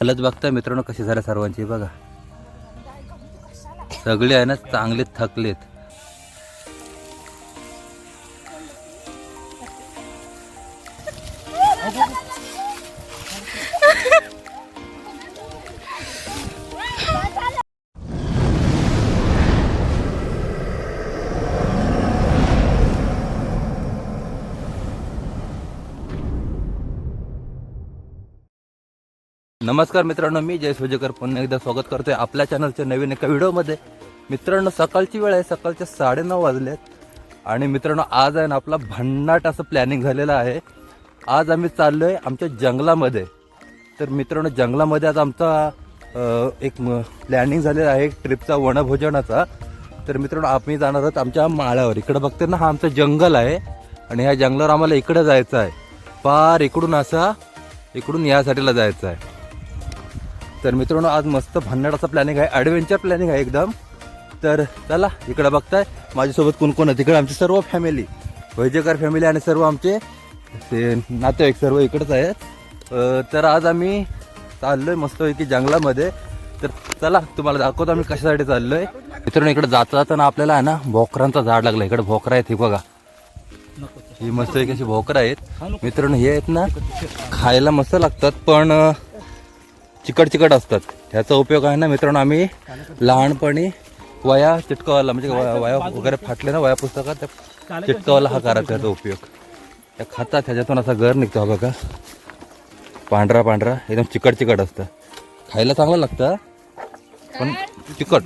हलत बघता मित्रांनो कशी झाल्या सर्वांची बघा. सगळे आहे ना चांगले थकलेत. नमस्कार मित्रांनो मी जय सुजकर पुन्हा एकदा स्वागत करतोय आपल्या चॅनलच्या नवीन एका व्हिडिओमध्ये. मित्रांनो सकाळची वेळ आहे सकाळच्या साडेनऊ वाजलेत. आणि मित्रांनो आज आहे ना आपला भन्नाट असं प्लॅनिंग झालेलं आहे. आज आम्ही चाललो आहे आमच्या जंगलामध्ये. तर मित्रांनो जंगलामध्ये आज आमचा एक प्लॅनिंग झालेला आहे ट्रिपचा वनभोजनाचा. तर मित्रांनो आम्ही जाणार आहोत आमच्या माळ्यावर. इकडं बघते ना हा आमचं जंगल आहे. आणि ह्या जंगलावर आम्हाला इकडं जायचं आहे. पार इकडून असा इकडून यासाठीला जायचं आहे. तर मित्रांनो आज मस्त भन्नाट असा प्लॅनिंग आहे ॲडव्हेंचर प्लॅनिंग आहे एकदम. तर चला इकडं बघताय. माझ्यासोबत कोण कोण आहे? तिकडे आमची सर्व फॅमिली वैजेकर फॅमिली आणि सर्व आमचे ते नातेवाईक सर्व इकडंच आहेत. तर आज आम्ही चाललो आहे मस्तपैकी जंगलामध्ये. तर चला तुम्हाला दाखवतो आम्ही कशासाठी चाललो आहे मित्रांनो इकडे जाता जाताना आपल्याला आहे ना भोकरांचा झाड लागलं इकडे भोकरा आहेत हे बघा. ही मस्त एक अशी भोकरं आहेत. मित्रांनो हे आहेत ना खायला मस्त लागतात. पण चिकट चिकट असतात. ह्याचा उपयोग आहे ना मित्रांनो आम्ही लहानपणी वया चिटकवाला म्हणजे वया वगैरे फाटले ना वया पुस्तकात त्या चिटकवाला हा करायचा त्याचा उपयोग. त्या खातात ह्याच्यातून असा घर निघतो हा बघा. पांढरा पांढरा एकदम चिकट चिकट असतं. खायला चांगलं लागतं पण चिकट.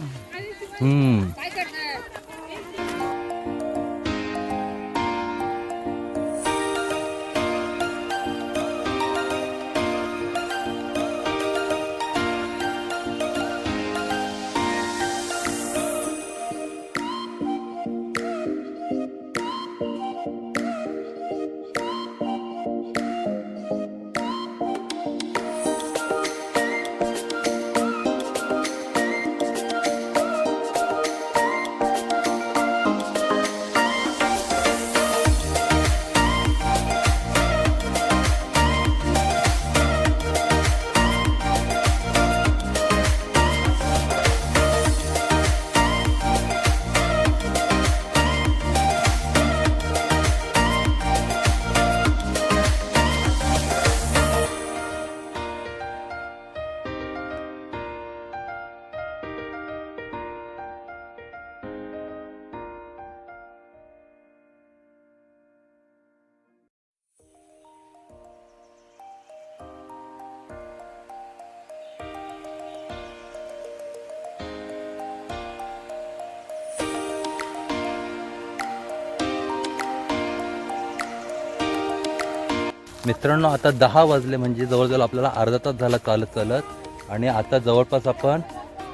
मित्रांनो आता दहा वाजले म्हणजे जवळजवळ आपल्याला अर्धा तास झाला चालत चालत आणि आता जवळपास आपण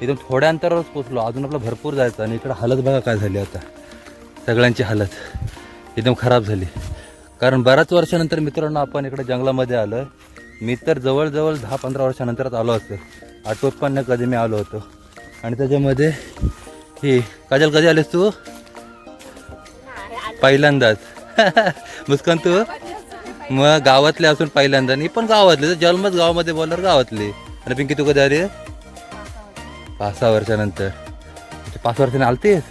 एकदम थोड्या अंतरावरच पोचलो अजून आपलं भरपूर जायचं आणि इकडं हालत बघा काय झाली आता. सगळ्यांची हालत एकदम खराब झाली. कारण बऱ्याच वर्षानंतर मित्रांनो आपण इकडे जंगलामध्ये आलो. मी तर जवळजवळ दहा पंधरा वर्षानंतरच आलो असेल आठवत पण नाही कधी मी आलो होतो. आणि त्याच्यामध्ये ही काजल कधी आलीस तू? पहिल्यांदाच. मुस्कान तू? मग गावातले असून पहिल्यांदा. नाही पण गावातले. तर जन्मच गावामध्ये बोलणार गावातले. आणि पिंकी तू कधी आली? पाच सहा वर्षानंतर. म्हणजे पाच वर्षाने आलतेस?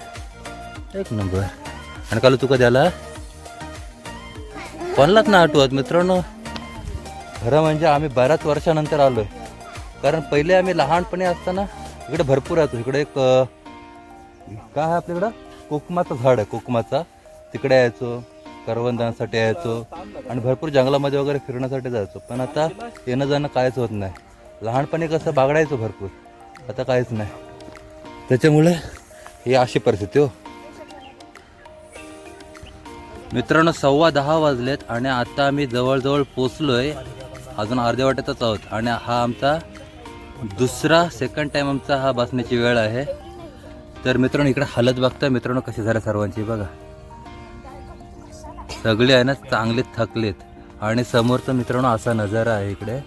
एक नंबर. आणि काल तू कधी आला? कोणालाच ना आठवत मित्रांनो. खरं म्हणजे आम्ही बऱ्याच वर्षानंतर आलोय. कारण पहिले आम्ही लहानपणी असताना इकडे भरपूर राहतो. इकडे एक काय आहे आपल्याकडं? कोकमाचं झाड आहे कोकमाचा. तिकडे यायचो. करवंदासाठी यायचो आणि भरपूर जंगलामध्ये वगैरे फिरण्यासाठी जायचो. पण आता येणं जाणं कायच होत नाही. लहानपणी कसं बागडायचो भरपूर. आता काहीच नाही. त्याच्यामुळे ही अशी परिस्थिती हो. मित्रांनो सव्वा दहा वाजलेत आणि आता आम्ही जवळजवळ पोचलो आहे अजून अर्ध्या वाटेतच आहोत. आणि हा आमचा दुसरा सेकंड टाइम आमचा हा बसण्याची वेळ आहे. तर मित्रांनो इकडे हालत बघता मित्रांनो कशी झाल्या सर्वांची? बघा. सगळे आहे ना चांगले थकलेत. आणि समोरचा मित्रांनो असा नजारा आहे इकडे.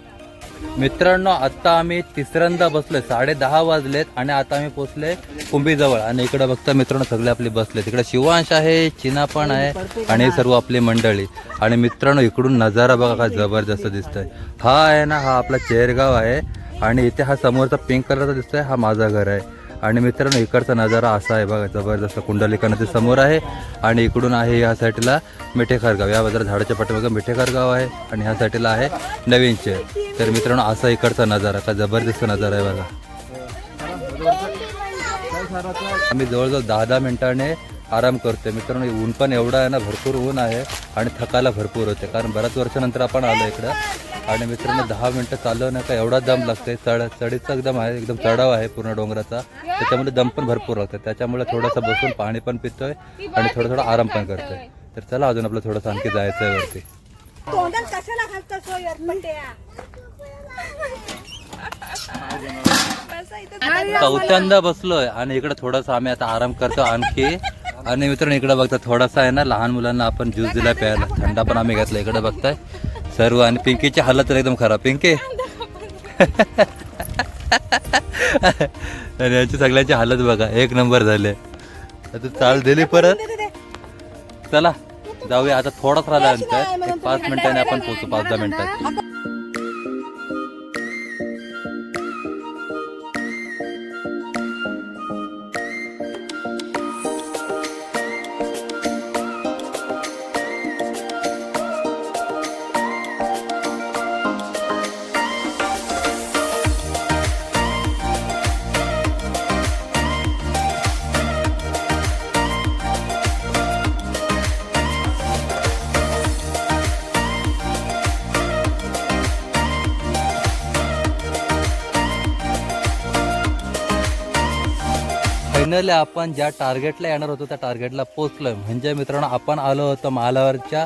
मित्रांनो आता आम्ही तिसऱ्यांदा बसलोय. साडे दहा वाजलेत आणि आता आम्ही पोचलोय कुंभीजवळ. आणि इकडे बघता मित्रांनो सगळे आपले बसले तिकडे शिवांश आहे चिना पण आहे आणि हे सर्व आपली मंडळी. आणि मित्रांनो इकडून नजारा बघा काय जबरदस्त दिसतोय. हा आहे ना हा आपला चेरगाव आहे. आणि इथे हा समोरचा पिंक कलरचा दिसतोय. हा माझा घर आहे. आणि मित्रांनो इकडचा नजारा असा आहे बघा जबरदस्त कुंडलिका नदी समोर आहे. आणि इकडून आहे या साईडला मिठेखार गाव या बाजूला झाडाच्या पाठीमागं मिठेखार गाव आहे आणि ह्या साईडला आहे नवीन शहर तर मित्रांनो असा इकडचा नजारा का जबरदस्त नजारा आहे बघा. आम्ही जवळजवळ दहा दहा मिनिटाने आराम करतोय. मित्रांनो ऊन पण एवढा आहे ना भरपूर ऊन आहे आणि थकायला भरपूर होते. कारण बऱ्याच वर्षानंतर आपण आलो इकडं. आणि मित्रांनो दहा मिनिटं चाललं ना का? एवढा दम लागतंय. चढ चढीचा एकदम आहे एकदम चढाव आहे पूर्ण डोंगराचा. त्याच्यामुळे दम पण भरपूर लागतं त्याच्यामुळे थोडंसं बसून पाणी पण पितोय आणि थोडं थोडं आराम पण करतोय. तर चला अजून आपलं थोडंसं आणखी जायचं आहे वरती चौथ्यांदा बसलोय आणि इकडे थोडासा आम्ही आता आराम करतो आणखी. आणि मित्रांनो इकडे बघता थोडासा आहे ना लहान मुलांना आपण ज्यूस दिला प्यायला. थंडा पण आम्ही घेतला इकडे बघताय. सर्व आणि पिंकीची हालत तर एकदम खराब. पिंकी? आणि याची सगळ्यांची हालत बघा एक नंबर झाले. आता चाल दिली परत. चला जाऊया. आता थोडाच राहिला अंतर पाच मिनिटांनी आपण पोहोचू पाच दहा मिनिटात फायनली आपण ज्या टार्गेटला येणार होतो त्या टार्गेटला पोचलो म्हणजे मित्रांनो आपण आलो होतो मालावरच्या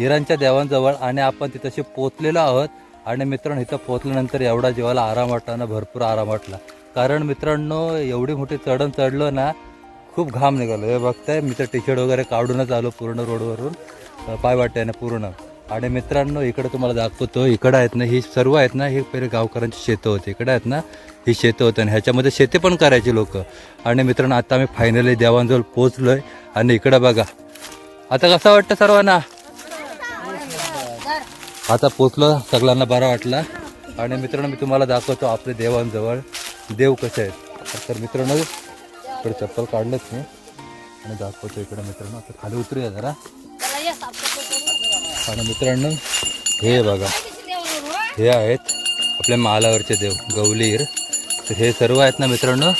इराणच्या देवांजवळ आणि आपण तिथंशी पोचलेलो आहोत. आणि मित्रांनो इथं पोचल्यानंतर एवढा जीवाला आराम वाटला ना भरपूर आराम वाटला. कारण मित्रांनो एवढी मोठी चढण चढलो ना खूप घाम निघालो. हे बघताय मी तर टी शर्ट वगैरे काढूनच आलो पूर्ण रोडवरून पाय वाटते पूर्ण. आणि मित्रांनो इकडे तुम्हाला दाखवतो इकडं आहेत ना ही सर्व आहेत ना हे पहिले गावकऱ्यांची शेतं होती. इकडं आहेत ना ही शेतं होती. आणि ह्याच्यामध्ये शेती पण करायची लोक. आणि मित्रांनो आता आम्ही फायनली देवांजवळ पोचलो आहे आणि इकडं बघा. आता कसं वाटतं सर्वांना? आता पोचलो सगळ्यांना बरा वाटला. आणि मित्रांनो मी तुम्हाला दाखवतो आपले देवांजवळ. देव कसे आहेत? तर मित्रांनो इकडे चप्पल काढलंच मी. आणि दाखवतो इकडे मित्रांनो. आता खाली उतरूया जरा. आणि मित्रांनो हे बघा हे आहेत आपल्या मालावरचे देव गवलीर तर हे सर्व आहेत ना मित्रांनो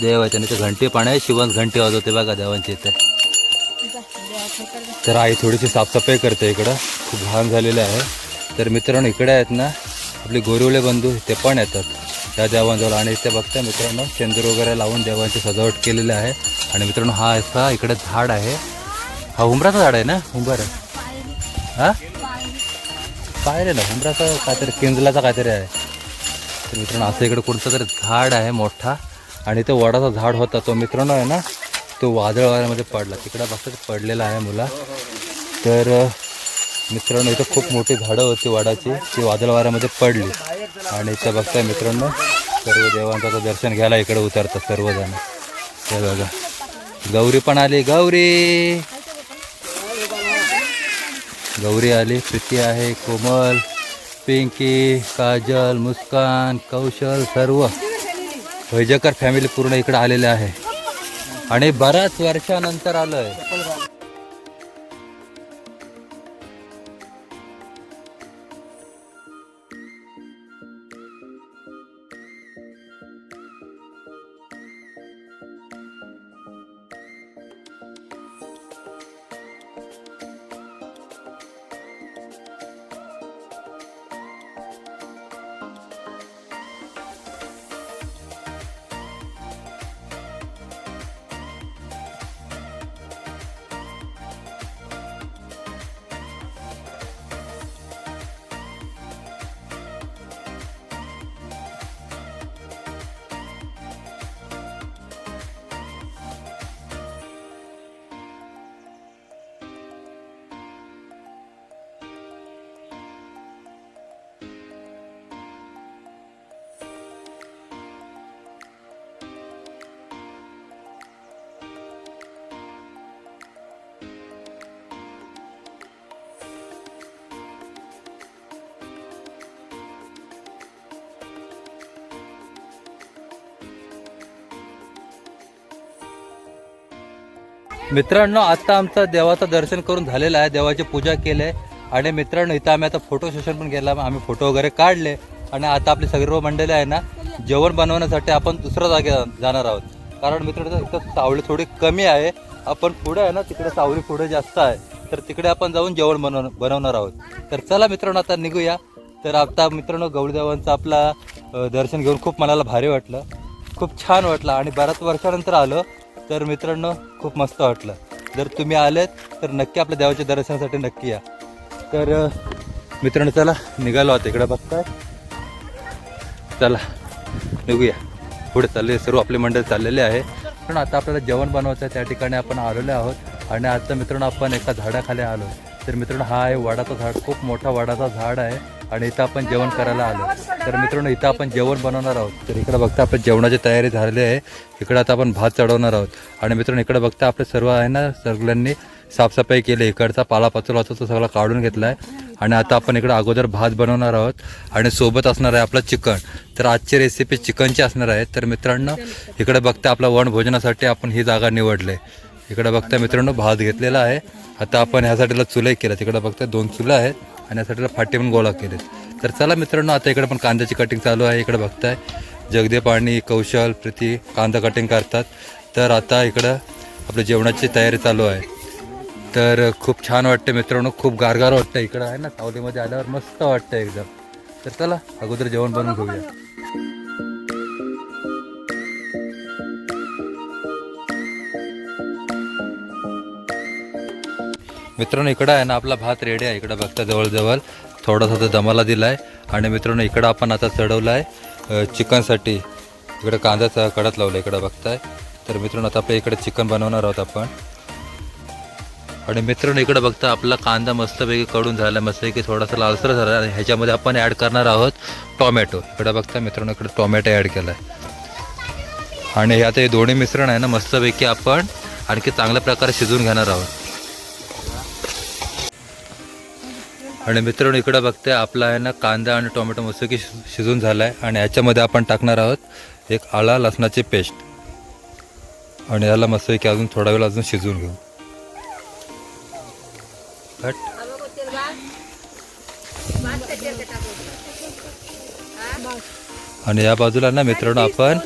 देव आहेत. आणि ते घंटी पण आहे शिवण घंटी वाजवते बघा देवांची इथे. तर आई थोडीशी साफसफाई करते इकडं खूप घाण झालेलं आहे. तर मित्रांनो इकडे आहेत ना आपले गोरिवले बंधू ते पण येतात. त्या देवांजवळ. आणि इथे बघता मित्रांनो चेंदूर वगैरे लावून देवांची सजावट केलेली आहे. आणि मित्रांनो हा असा इकडे झाड आहे. हा उंबराचं झाड आहे ना? उंबर. आहे हा? रे ना उंबराचं काहीतरी केंजलाचा काहीतरी आहे. तर मित्रांनो असं इकडे कोणतं तरी झाड आहे मोठा. आणि ते वडाचा झाड होता तो मित्रांनो आहे ना तो वादळ वाऱ्यामध्ये पडला. तिकडं बघता पडलेला आहे मुला. तर मित्रांनो इथं खूप मोठी झाडं होती वडाची. ती वादळ वाऱ्यामध्ये पडली. आणि इथं बघताय मित्रांनो सर्व देवांचं दर्शन घ्यायला इकडे उतरतात सर्वजण. हे बघा. गौरी पण आली गौरी! गौरी आली प्रीती आहे कोमल पिंकी काजल मुस्कान कौशल सर्व. वैजकर फॅमिली पूर्ण इकडे आलेले आहे. आणि बऱ्याच वर्षानंतर आलं आहे मित्रांनो आता आमचं देवाचं दर्शन करून झालेलं आहे. देवाची पूजा केली आहे. आणि मित्रांनो इथं आम्ही आता फोटो सेशन पण केला. आम्ही फोटो वगैरे काढले. आणि आता आपली सर्व मंडळी आहे ना जेवण बनवण्यासाठी आपण दुसऱ्या जागे जाणार आहोत. कारण मित्रांनो इथं सावली थोडी कमी आहे. आपण पुढे आहे ना तिकडे सावली पुढे जास्त आहे. तर तिकडे आपण जाऊन जेवण बनव बनवणार आहोत. तर चला मित्रांनो आता निघूया. तर आता मित्रांनो गौरीदेवांचं आपला दर्शन घेऊन खूप मनाला भारी वाटलं. खूप छान वाटलं. आणि बऱ्याच वर्षानंतर आलं. तर मित्रांनो खूप मस्त वाटलं. जर तुम्ही आलेत तर नक्की आपल्या देवाच्या दर्शनासाठी नक्की या. तर मित्रांनो चला निघालो आता इकडे बघताय. चला निघूया. पुढे चालले सर्व आपले मंडळ चाललेले आहे. पण आता आपल्याला जेवण बनवायचं आहे त्या ठिकाणी आपण आलेलो आहोत. आणि आता मित्रांनो आपण एका झाडाखाली आलो. तर मित्रांनो हा आहे वडाचा झाड. खूप मोठा वाडाचा झाड आहे. आणि इथं आपण जेवण करायला आलो. तर मित्रांनो इथं आपण जेवण बनवणार आहोत. तर इकडे बघता आपण जेवणाची तयारी झालेली आहे. इकडं आता आपण भात चढवणार आहोत. आणि मित्रांनो इकडे बघता आपले सर्व आहे ना सगळ्यांनी साफसफाई केली. इकडचा पालापाचोला होता तो सगळा काढून घेतला आहे आणि आता आपण इकडं अगोदर भात बनवणार आहोत. आणि सोबत असणार आहे आपलं चिकन. तर आजची रेसिपी चिकनची असणार आहे. तर मित्रांनो इकडे बघता आपला वनभोजनासाठी आपण ही जागा निवडले. इकडे बघता मित्रांनो भात घेतलेला आहे. आता आपण ह्यासाठीला चुलही केला तिकडे बघता दोन चुलं आहेत. आणि यासाठीला फाटे पण गोळा केलेत. तर चला मित्रांनो आता इकडे पण कांद्याची कटिंग चालू आहे. इकडे बघताय. जगदेव आणि कौशल प्रीती कांदा कटिंग करतात. तर आता इकडं आपल्या जेवणाची तयारी चालू आहे. तर खूप छान वाटतं मित्रांनो. खूप गारगार वाटतं इकडं. आहे ना सावलीमध्ये आल्यावर मस्त वाटतं एकदम. तर चला अगोदर जेवण बनवून घेऊया. मित्रांनो इकडं आहे ना आपला भात रेडी आहे. इकडं बघता जवळजवळ थोडासा तो दमाला दिला आहे आणि मित्रांनो इकडं आपण आता चढवलं आहे चिकनसाठी. इकडं कांद्याचा कडत लावला इकडं बघताय. तर मित्रांनो आता आपल्या इकडे चिकन बनवणार आहोत आपण. आणि मित्रांनो इकडं बघता आपला कांदा मस्तपैकी कडून झाला मस्तपैकी थोडासा लालसर झाला. आणि ह्याच्यामध्ये आपण ॲड करणार आहोत टॉमॅटो. इकडं बघता मित्रांनो इकडे टॉमॅटो ॲड केला आहे आणि हे आता हे दोन्ही मिश्रण आहे ना मस्तपैकी आपण आणखी चांगल्या प्रकारे शिजवून घेणार आहोत. आणि मित्रांनो इकडं बघते आपला आहे ना कांदा आणि टोमॅटो मस्तपैकी शि- शिजून झाला आहे आणि याच्यामध्ये आपण टाकणार आहोत एक आळा लसणाची पेस्ट. आणि याला मस्तपैकी अजून थोडा वेळ अजून शिजवून घेऊ. घट आणि या बाजूला ना मित्रांनो आपण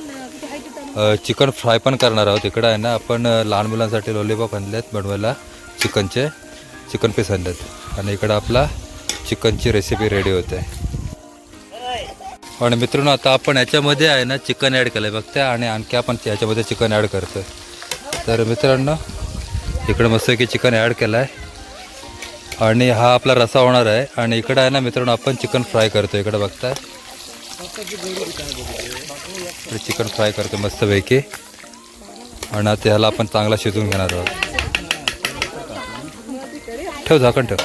चिकन फ्राय पण करणार आहोत. इकडं आहे ना आपण लहान मुलांसाठी लॉलीपॉप आहेत बनवायला चिकनचे. चिकन पीस आणले आहेत आणि इकडं आपला चिकनची रेसिपी रेडी होते. आणि मित्रांनो आता आपण याच्यामध्ये आहे ना चिकन ॲड केलं आहे बघते आणि आणखी आपण याच्यामध्ये चिकन ॲड करतो तर मित्रांनो इकडं मस्तपैकी चिकन ॲड केलं आहे आणि हा आपला रसा होणार आहे. आणि इकडं आहे ना मित्रांनो आपण चिकन फ्राय करतो इकडं बघताय. चिकन फ्राय करतो मस्तपैकी. आणि आता ह्याला आपण चांगला शिजवून घेणार आहोत. ठेव झाकण ठेव.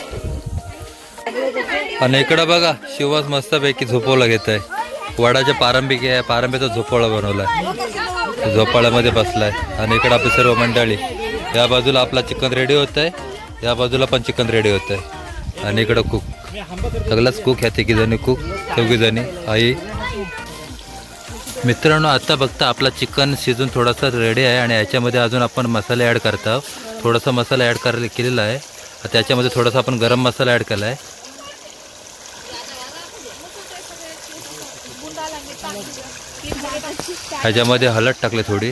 आणि इकडं बघा शिवास मस्तपैकी झोपवला घेत आहे वडाच्या पारंबिक आहे पारंब्याचा झोपाळा बनवलाय. झोपाळ्यामध्ये बसलाय. आणि इकडं आपली सर्व मंडळी. या बाजूला आपला चिकन रेडी होत आहे या बाजूला पण चिकन रेडी होत आहे आणि इकडं कुक सगळ्याच कुक ह्या तिघी जणी कुक चौघी जणी आई. मित्रांनो आता बघता आपला चिकन शिजून थोडासा रेडी आहे आणि याच्यामध्ये अजून आपण मसाले ॲड करत आहोत. थोडासा मसाला ॲड कर केलेला आहे. त्याच्यामध्ये थोडासा आपण गरम मसाला ॲड केला आहे ह्याच्यामध्ये हलत टाकले थोडी.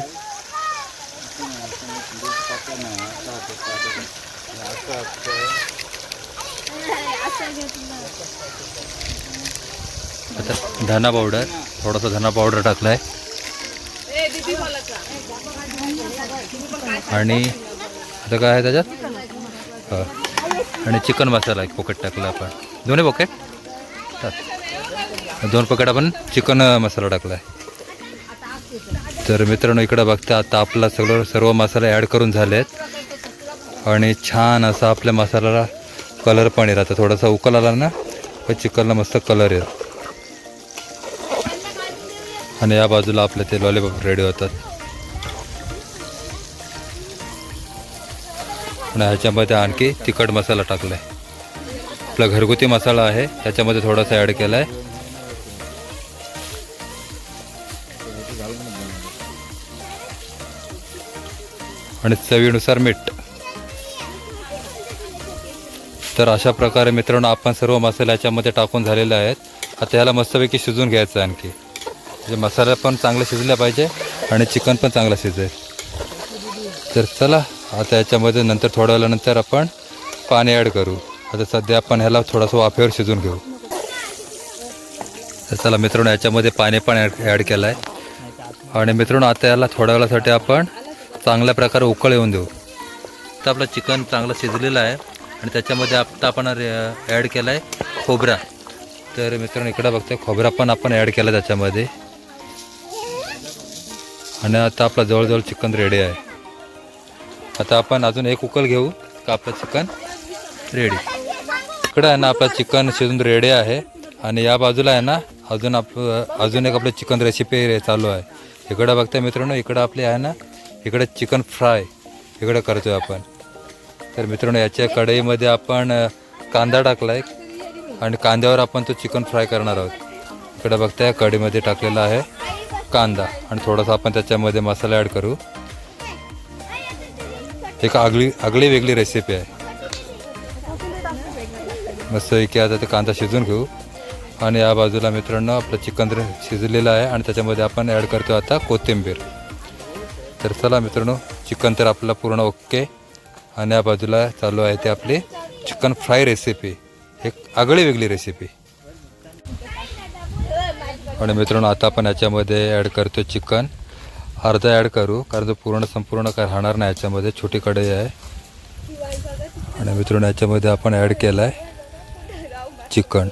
आता धना पावडर थोडासा धना पावडर टाकलाय. आणि आता काय आहे त्याच्यात? आणि चिकन मसाला एक पॉकेट टाकला आपण. दोन्ही पॉकेट दोन पॉकेट आपण चिकन मसाला टाकला आहे तर मित्रांनो इकडं बघता आता आपला सगळं सर्व मसाले ॲड करून झाले आहेत आणि छान असा आपल्या मसाल्याला कलर पण येईल आता थोडासा उकल आला ना पण चिकनला मस्त कलर येईल आणि या बाजूला आपले ते लॉलीपॉप रेडी होतात. आणि ह्याच्यामध्ये आणखी तिखट मसाला टाकला आहे आपला घरगुती मसाला आहे त्याच्यामध्ये थोडासा ॲड केला आहे आणि चवीनुसार मीठ. तर अशा प्रकारे मित्रांनो आपण सर्व मसाले याच्यामध्ये टाकून झालेले आहेत. आता याला मस्तपैकी शिजून घ्यायचं आहे आणखी. म्हणजे मसाला पण चांगला शिजला पाहिजे आणि चिकन पण चांगलं शिजेल. तर चला आता याच्यामध्ये नंतर थोड्या वेळानंतर आपण पाणी ॲड करू. आता सध्या आपण ह्याला थोडंसं वाफेवर शिजून घेऊ. तर चला मित्रांनो याच्यामध्ये पाणी पण ॲड ॲड केलं आहे आणि मित्रांनो आता याला थोड्या वेळासाठी आपण चांगल्या प्रकारे उकळ येऊन देऊ. तर आपलं चिकन चांगलं शिजलेलं आहे आणि त्याच्यामध्ये आत्ता आपण ॲड केला आहे खोबरा. तर मित्रांनो इकडं बघतोय खोबरा पण आपण ॲड केला त्याच्यामध्ये. आणि आता आपलं जवळजवळ चिकन रेडी आहे. आता आपण अजून एक उकल घेऊ का आपलं चिकन रेडी इकडं आहे ना आपलं चिकन शिजून रेडी आहे. आणि या बाजूला आहे ना अजून आप अजून एक आपलं चिकन रेसिपी चालू आहे. इकडं बघताय मित्रांनो इकडं आपली आहे ना इकडं चिकन फ्राय इकडं करतो आहे आपण. तर मित्रांनो याच्या कढईमध्ये आपण कांदा टाकला आहे आणि कांद्यावर आपण तो चिकन फ्राय करणार आहोत. इकडं बघताय कढईमध्ये टाकलेला आहे कांदा आणि थोडासा आपण त्याच्यामध्ये मसाला ॲड करू. एक आगळी आगळी वेगळी रेसिपी आहे. मस्त की आता ते कांदा शिजून घेऊ. आणि या बाजूला मित्रांनो आपलं चिकन रे- शिजलेलं आहे आणि त्याच्यामध्ये आपण ॲड करतो आता कोथिंबीर. तर चला मित्रांनो चिकन तर आपलं पूर्ण ओके आणि या बाजूला चालू आहे ते आपली चिकन फ्राय रेसिपी एक आगळी वेगळी रेसिपी आणि मित्रांनो आता आपण याच्यामध्ये ॲड करतो चिकन अर्धा ॲड करू कारण तो पूर्ण संपूर्ण काय राहणार नाही याच्यामध्ये छोटी कढई आहे. आणि मित्रांनो याच्यामध्ये आपण ॲड केला आहे चिकन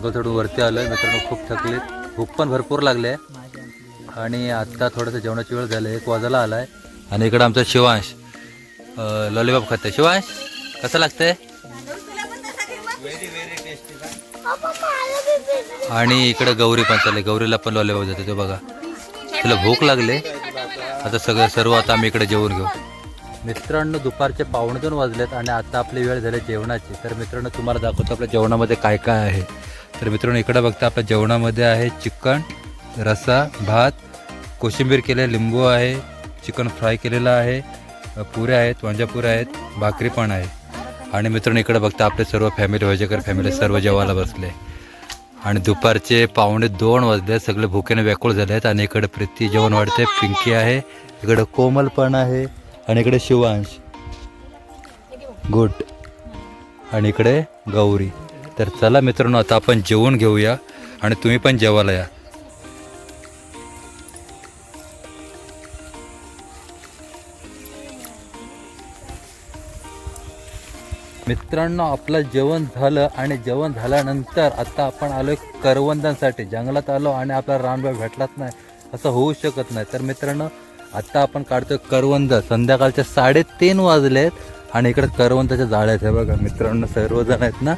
जंगल थोडं वरती आलं मित्रांनो खूप थकले भूक पण भरपूर लागले आहे आणि आत्ता थोडंसं जेवणाची वेळ झाली. एक वाजायला आला आहे आणि इकडं आमचा शिवांश लॉलीपॉप खाते शिवांश कसं लागतंय? आणि इकडं गौरी पण चालले. गौरीला पण लॉलीपॉप जाते तो बघा. तिला भूक लागले. आता सगळं सर्व आता आम्ही इकडे जेवून घेऊ. मित्रांनो दुपारचे पावणे दोन वाजलेत आणि आता आपली वेळ झाली जेवणाची. तर मित्रांनो तुम्हाला दाखवतो आपल्या जेवणामध्ये काय काय आहे. तर मित्रांनो इकडं बघता आपल्या जेवणामध्ये आहे चिकन रसा भात कोशिंबीर केले लिंबू आहे चिकन फ्राय केलेलं आहे पुऱ्या आहेत वांजापुऱ्या आहेत भाकरी पण आहे. आणि मित्रांनो इकडं बघता आपले सर्व फॅमिली वजेकर फॅमिली सर्व जेवायला बसले. आणि दुपारचे पावणे दोन वाजले सगळे भुकेने व्याकुळ झाले आहेत आणि इकडे प्रीती जेवण वाढते पिंकी आहे इकडे कोमल पण आहे आणि इकडे शिवांश. गुड. आणि इकडे गौरी. तर चला मित्रांनो आता आपण जेवून घेऊया आणि तुम्ही पण जेवायला या. मित्रांनो आपलं जेवण झालं आणि जेवण झाल्यानंतर आता आपण आलोय करवंदांसाठी. जंगलात आलो आणि आपला रानभाग भेटलाच नाही. असं होऊ शकत नाही. तर मित्रांनो आता आपण काढतोय करवंद. संध्याकाळच्या साडेतीन वाजलेत आणि इकडे करवंदाच्या जाळ्या आहेत हे बघा मित्रांनो सर्वजण आहेत ना.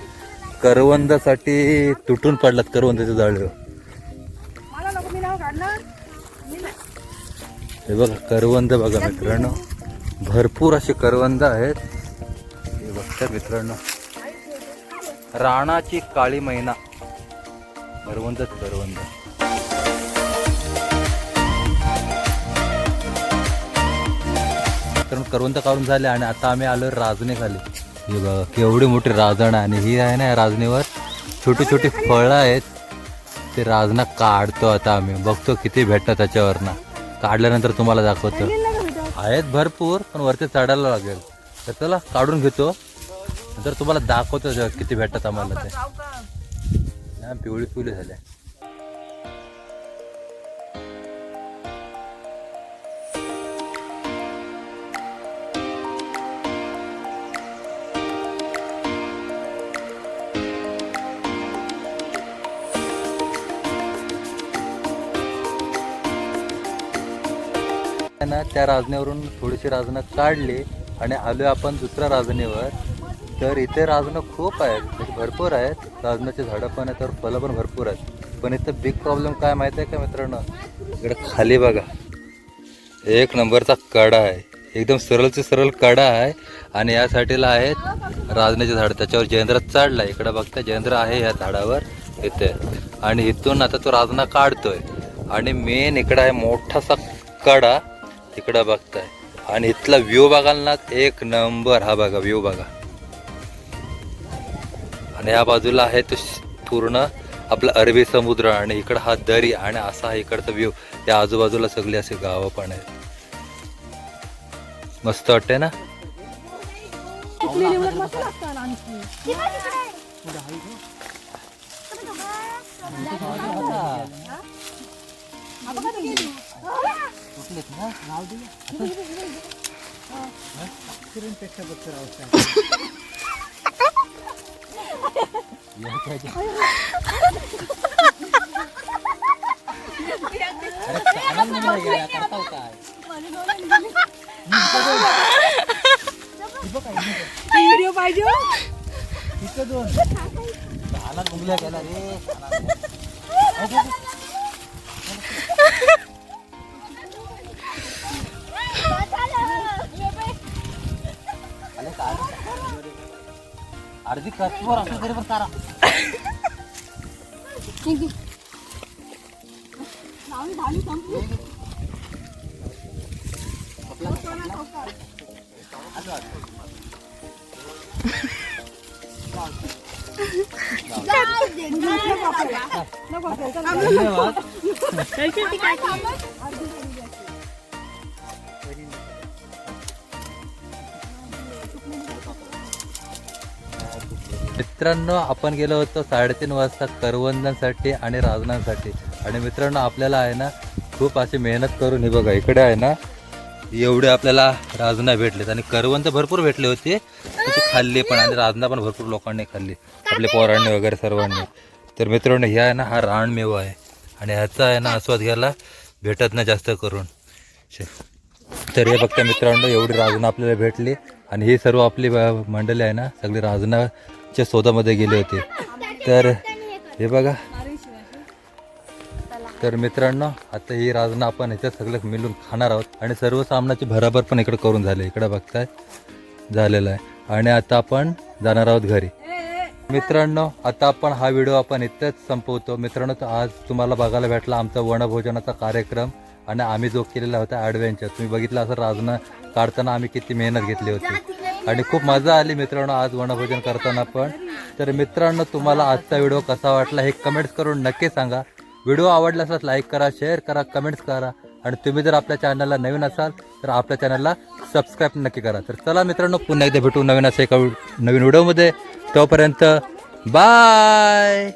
करवंदासाठी तुटून पडलात करवंदाच्या मी नाही. हे बघा करवंद बघा मित्रांनो. भरपूर असे करवंद आहेत. हे बघता मित्रांनो. राणाची काळी मैना. करवंदच करवंद. करवंद काढून झाले आणि आता आम्ही आलो राजने खाली. हे बघा केवढी मोठी राजण आणि ही आहे ना राजणीवर. राजनीवर छोटी छोटी फळं आहेत. ते राजना काढतो आता आम्ही. बघतो किती भेटतं त्याच्यावरनं. काढल्यानंतर तुम्हाला दाखवतो. आहेत भरपूर पण वरती चढायला लागेल. तर चला काढून घेतो. नंतर तुम्हाला दाखवतो किती भेटतात आम्हाला ते. पिवळी पिवळी झाल्या. ना त्या राजण्यावरून थोडीशी राजनं काढली आणि आलो आपण दुसऱ्या राजनेवर. तर इथे राजनं खूप आहेत म्हणजे भरपूर आहेत. राजनाची झाडं पण आहेत तर फळं पण भरपूर आहेत. पण इथं बिग प्रॉब्लेम काय माहिती आहे का मित्रांनो? इकडे खाली बघा. एक नंबरचा कडा आहे. एकदम सरळचे सरळ कडा आहे आणि या साठीला आहेत राजण्याचे झाड. त्याच्यावर जयेंद्र चढला इकडे बघता जयेंद्र आहे या झाडावर इथे. आणि इथून आता तो राजना काढतोय. आणि मेन इकडं आहे मोठासा कडा. तिकडं बघताय. आणि इथला व्ह्यू बघाल ना एक नंबर हा बघा व्ह्यू बघा. आणि या बाजूला आहे तो पूर्ण आपला अरबी समुद्र आणि इकडं हा दरी आणि असा हा इकडचा व्ह्यू. त्या आजूबाजूला सगळी अशी गावं पण आहेत. मस्त वाटते ना? मस्त लागतात आणखी आता काय गेली? व्हिडिओ पाहिजे हो? अर्धी कस्टमर असं तरी पण करा लावणी झाली संपली नको आपल्याला. नको मित्रांनो आपण गेलो होतो साडेतीन वाजता करवंदांसाठी आणि राजनांसाठी. आणि मित्रांनो आपल्याला आहे ना खूप अशी मेहनत करून हे बघा इकडे आहे ना एवढे आपल्याला राजना भेटलेत. आणि करवंद भरपूर भेटले होते. ते खाल्ली पण आणि राजना पण भरपूर लोकांनी खाल्ली. आपले पोरांनी वगैरे सर्वांनी. तर मित्रांनो हे आहे ना हा रानमेवा आहे. आणि ह्याचा आहे ना आस्वाद घ्यायला भेटत नाही जास्त करून. तर हे फक्त मित्रांनो एवढी राजना आपल्याला भेटली. आणि ही सर्व आपली मंडळी आहे ना सगळी च्या शोधामध्ये गेले होते. तर हे बघा. तर मित्रांनो आता ही राजना आपण ह्याच्यात सगळं मिळून खाणार आहोत. आणि सर्व सामनाची भराभर पण इकडे करून झाले. इकडे बघताय. झालेलं आहे. आणि आता आपण जाणार आहोत घरी. मित्रांनो आता आपण हा व्हिडिओ आपण इथेच संपवतो. मित्रांनो तर आज तुम्हाला बघायला भेटला आमचा वनभोजनाचा कार्यक्रम. आणि आम्ही जो केलेला होता ॲडव्हेंचर. तुम्ही बघितलं असं राजना काढताना आम्ही किती मेहनत घेतली होती. आणि खूप मजा आली मित्रांनो आज वनभोजन करताना पण. तर मित्रांनो तुम्हाला आजचा व्हिडिओ कसा वाटला हे कमेंट्स करून नक्की सांगा. व्हिडिओ आवडला असल्यास लाईक करा शेअर करा कमेंट्स करा. आणि तुम्ही जर आपल्या चॅनलला नवीन असाल तर आपल्या चॅनलला सबस्क्राईब नक्की करा. तर चला मित्रांनो पुन्हा एकदा भेटू नवीन असं एका नवीन व्हिडिओमध्ये. तोपर्यंत बाय